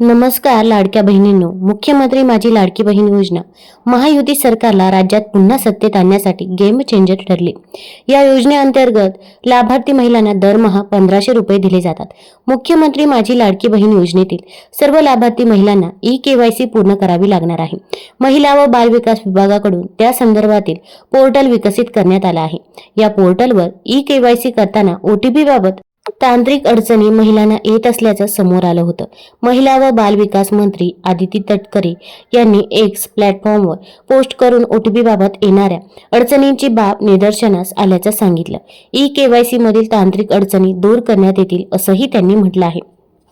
नमस्कार लाडक्या बहिणींनो. मुख्यमंत्री माझी लाडकी बहीण योजना. महायुती सरकारला राज्यात पुन्हा सत्तेत आणण्यासाठी गेम चेंजर ठरले. या योजनेअंतर्गत लाभार्थी महिलांना दरमहा पंधराशे रुपये दिले जातात. मुख्यमंत्री माझी लाडकी बहीण योजनेतील सर्व लाभार्थी महिलांना ई केवायसी पूर्ण करावी लागणार आहे. महिला व बाल विकास विभागाकडून त्या संदर्भातील पोर्टल विकसित करण्यात आला आहे. या पोर्टलवर ई केवायसी करताना ओटीपी बाबत तांत्रिक अडचणी महिलांना येत असल्याचं समोर आलं होतं. महिला व बालविकास मंत्री आदिती तटकरे यांनी एक्स प्लॅटफॉर्मवर पोस्ट करून ओटीपीबाबत येणाऱ्या अडचणींची बाब निदर्शनास आल्याचं सांगितलं. ई केवायसी मधील तांत्रिक अडचणी दूर करण्यात येतील असंही त्यांनी म्हटलं आहे.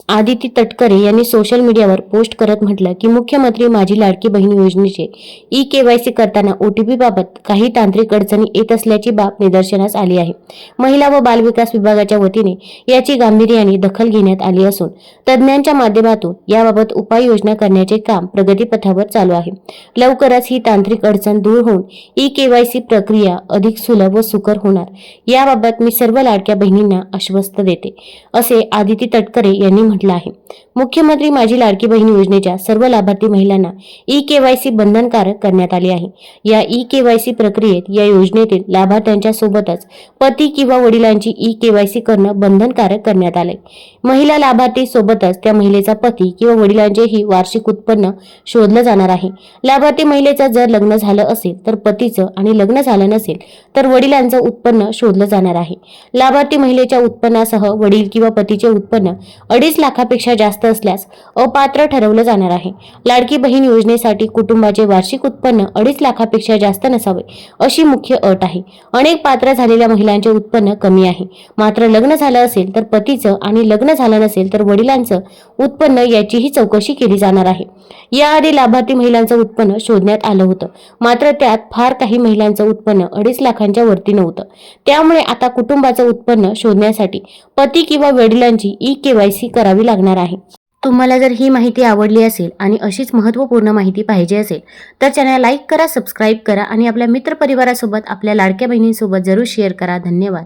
आदिती तटकरे यांनी सोशल मीडियावर पोस्ट करत म्हटलं की मुख्यमंत्री माझी लाडकी बहीण योजनेचे ई केवायसी करताना ओटीपी बाबत काही तांत्रिक अडचणी येत असल्याची बाब निदर्शनास आली आहे. महिला व बालविकास विभागाच्या वतीने याची गांभीर्याने दखल घेण्यात आली असून तज्ज्ञांच्या माध्यमातून याबाबत उपाययोजना करण्याचे काम प्रगतीपथावर चालू आहे. लवकरच ही तांत्रिक अडचण दूर होऊन ई केवायसी प्रक्रिया अधिक सुलभ व सुकर होणार. याबाबत मी सर्व लाडक्या बहिणींना आश्वस्त देते असे आदिती तटकरे यांनी म्हटलं आहे. मुख्यमंत्री माझी लाडकी बहीण योजनेच्या सर्व लाभार्थी महिलांना ई केवायसी बंधनकारक करण्यात आले आहे. या ई केवायसी प्रक्रियेत या योजनेतील लाभार्थ्यांच्या सोबतच पती किंवा वडिलांची ई केवायसी करणं बंधनकारक करण्यात आले महिला लाभार्थी सोबतच त्या महिलेचा पती किंवा वडिलांचेही वार्षिक उत्पन्न शोधलं जाणार आहे. लाभार्थी महिलेचं जर लग्न झालं असेल तर पतीचं आणि लग्न झालं नसेल तर वडिलांचं उत्पन्न शोधलं जाणार आहे. लाभार्थी महिलेच्या उत्पन्नासह वडील किंवा पतीचे उत्पन्न अडीच लाखापेक्षा जास्त असल्यास अपात्र ठरवलं जाणार आहे. लाडकी बहीण योजनेसाठी कुटुंबाचे वार्षिक उत्पन्न अडीच लाखापेक्षा जास्त नसावे अशी मुख्य अट आहे. अनेक पात्र झालेल्या महिलांचे उत्पन्न कमी आहे. मात्र लग्न झालं असेल तर पतीचं आणि लग्न झालं नसेल तर वडिलांचं उत्पन्न याचीही चौकशी केली जाणार आहे. याआधी लाभार्थी महिलांचं उत्पन्न शोधण्यात आलं होतं. मात्र त्यात फार काही महिलांचं उत्पन्न अडीच लाखांच्या वरती नव्हतं. त्यामुळे आता कुटुंबाचं उत्पन्न शोधण्यासाठी पती किंवा वडिलांची ई केवायसी करावी लागणार आहे. तुम्हाला जर ही माहिती आवडली असेल आणि अशीच महत्त्वपूर्ण माहिती पाहिजे असेल तर चॅनल लाईक करा सबस्क्राईब करा आणि आपल्या मित्रपरिवारासोबत आपल्या लाडक्या बहिणींसोबत जरूर शेअर करा. धन्यवाद.